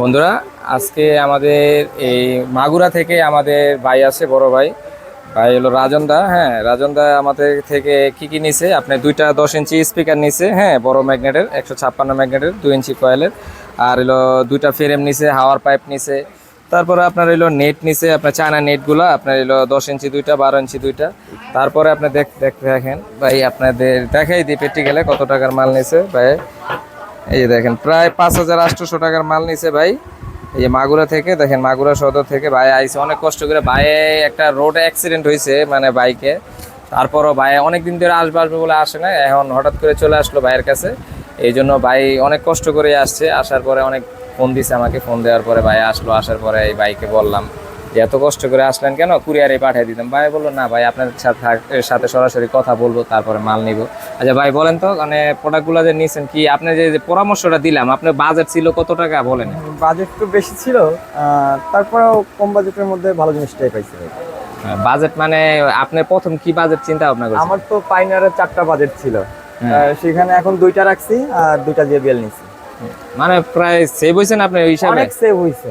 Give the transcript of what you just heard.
বন্ধুরা, আজকে আমাদের এই মাগুরা থেকে আমাদের ভাই আছে, বড় ভাই। ভাই হলো রাজনদা হ্যাঁ রাজনদা আমাদের থেকে কি কি নিছে? আপনি দুইটা দশ ইঞ্চি স্পিকার নিছে হ্যাঁ বড় ম্যাগনেটের, একশো ছাপ্পান্ন ম্যাগনেটের, দুই ইঞ্চি কয়েলের আর হলো দুইটা ফ্রেম নিছে, হাওয়ার পাইপ নিছে। তারপরে আপনার হলো নেট নিছে, আপনার চায়না নেটগুলো আপনার হলো দশ ইঞ্চি দুইটা, বারো ইঞ্চি দুইটা। তারপরে আপনি দেখ, দেখেন। ভাই, আপনাদের দেখাই দিই, পেটি গেলে কত টাকার মাল নিছে, ভাই। এই যে দেখেন, প্রায় পাঁচ হাজার আটশোশো টাকার মাল নিছে ভাই। এই যে মাগুরা থেকে, দেখেন মাগুরা সদর থেকে ভাই আইসে অনেক কষ্ট করে ভাই একটা রোড অ্যাক্সিডেন্ট হয়েছে মানে বাইকে তারপরও ভাই অনেক দিন ধরে আসবে আসবে বলে আসে না। এখন হঠাৎ করে চলে আসলো ভাইয়ের কাছে। এই জন্য ভাই অনেক কষ্ট করে আসছে। আসার পরে অনেক ফোন দিছে আমাকে। ফোন দেওয়ার পরে ভাই আসলো। আসার পরে এই বাইকে বললাম যে এত কষ্ট করে আসলেন কেন? কুরিয়ারে পাঠিয়ে দিতাম ভাই বলল না ভাই আপনার সাথে সাথে সরাসরি কথা বলব তারপরে মাল নিব। আচ্ছা ভাই বলেন তো মানে প্রোডাক্টগুলো যে নিছেন কি? আপনি যে পরামর্শটা দিলাম আপনার বাজেট ছিল কত টাকা বলেন? বাজেট একটু বেশি ছিল তারপরেও কম বাজেটের মধ্যে ভালো জিনিসটাই পাইছি বাজেট মানে আপনি প্রথম কি বাজেট চিন্তা ভাবনা করছেন? আমার তো পাইনারের চারটা বাজেট ছিল। হ্যাঁ। সেখানে এখন দুইটা রাখছি আর দুইটা দিয়ে বেল নিছি। মানে প্রায় সেভ হয়েছেন আপনি ওই হিসাবে? অনেক সেভ হয়েছে